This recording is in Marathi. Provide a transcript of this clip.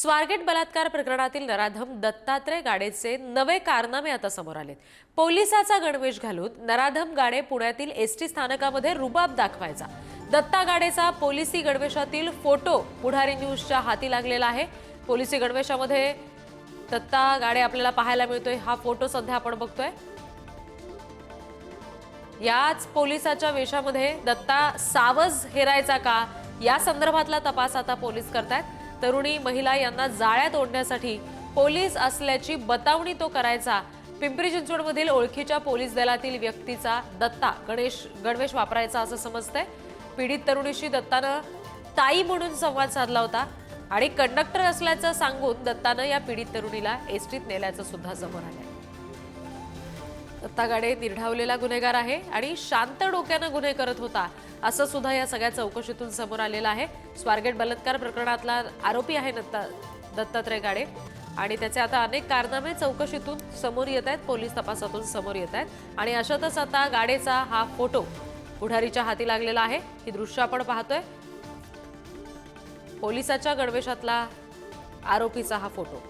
स्वारगेट बलात्कार प्रकरणातील नराधम दत्तात्रय गाडेचे नवे कारनामे आता समोर आलेत. पोलिसाचा गणवेश घालून नराधम गाडे पुण्यातील एस टी स्थानकामध्ये रुबाब दाखवायचा. दत्ता गाडेचा पोलिसी गणवेशातील फोटो पुढारी न्यूजच्या हाती लागलेला आहे. पोलिसी गणवेशामध्ये दत्ता गाडे आपल्याला पाहायला मिळतोय. हा फोटो सध्या आपण बघतोय. याच पोलिसाच्या वेशामध्ये दत्ता सावज हेरायचा का? या संदर्भातला तपास आता पोलीस करतायत. तरुणी महिला यांना जाळ्यात ओढण्यासाठी पोलीस असल्याची बतावणी तो करायचा. पिंपरी चिंचवडमधील ओळखीच्या पोलीस दलातील व्यक्तीचा दत्ता गणेश गणवेश वापरायचा असं समजतंय. पीडित तरुणीशी दत्तानं ताई म्हणून संवाद साधला होता आणि कंडक्टर असल्याचं सांगून दत्तानं या पीडित तरुणीला एसटीत नेल्याचं सुद्धा समोर आलंय. दत्ता गाडे निर्ढावलेला गुन्हेगार आहे आणि शांत डोक्यानं गुन्हे करत होता. असं सुद्धा या सगळ्या चौकशीतून समोर आलेलं आहे. स्वारगेट बलात्कार प्रकरणातला आरोपी आहे दत्ता दत्तात्रय गाडे. आणि त्याचे आता अनेक कारनामे चौकशीतून समोर येत आहेत पोलीस तपासातून समोर येत आहेत. आणि अशातच आता गाडेचा हा फोटो पुढारीच्या हाती लागलेला आहे. ही दृश्य आपण पाहतोय. पोलिसाच्या गणवेशातला आरोपीचा हा फोटो.